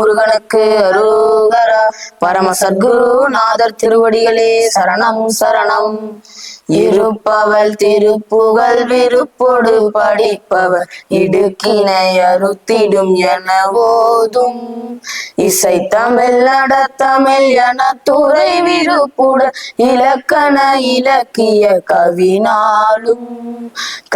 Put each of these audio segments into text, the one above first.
முருகனுக்கு அருகரா. பரம சத்குருநாதர் திருவடிகளே சரணம் சரணம். இருப்பவள் திருப்புகழ் விருப்பொடு படிப்பவர் இடுக்கினை அறுத்திடும் என ஓதும். இசை தமிழ் நடத்தமிழ் என துறை விருப்புடன் இலக்கண இலக்கிய கவினாலும்.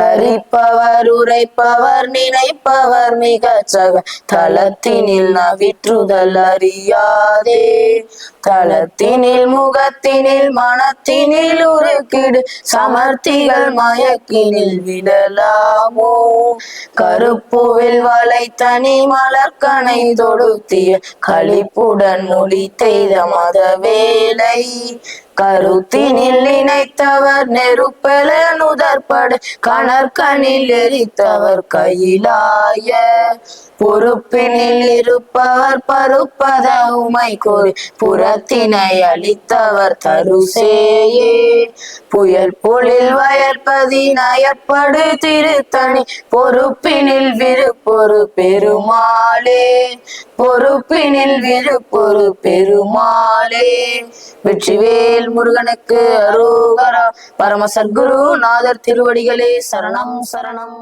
கரிப்பவர் உரைப்பவர் நினைப்பவர் மிகச்சக தளத்தினில் நவிற்றுதல் அறியாதே. தளத்தினில் முகத்தினில் மனத்தினில் உருக்கிடு சமர்த்திகள் மயக்கினில் விடலாமோ? கருப்புவில் வலை தனி மலர்கனை தொடுத்திய களிப்புடன் மொழி செய்த மத வேலை கருத்தினில் நினைத்தவர் நெருப்பெல நுதற்படு கணற்கனில் எரித்தவர் கையிலாய. பொறுப்பினில் இருப்பவர் பருப்பத உமை கோரி புறத்தினை அளித்தவர் தருசேயே. புயல் பொழில் வயற்பதி நயப்படு திருத்தணி. பொறுப்பினில் விருப்பொரு பெருமாளே. பொறுப்பினில் விழுப்பொரு பெருமாளே. வெற்றிவேல் முருகனுக்கு அரோகரா பரம சத்குரு நாதர் திருவடிகளே சரணம் சரணம்.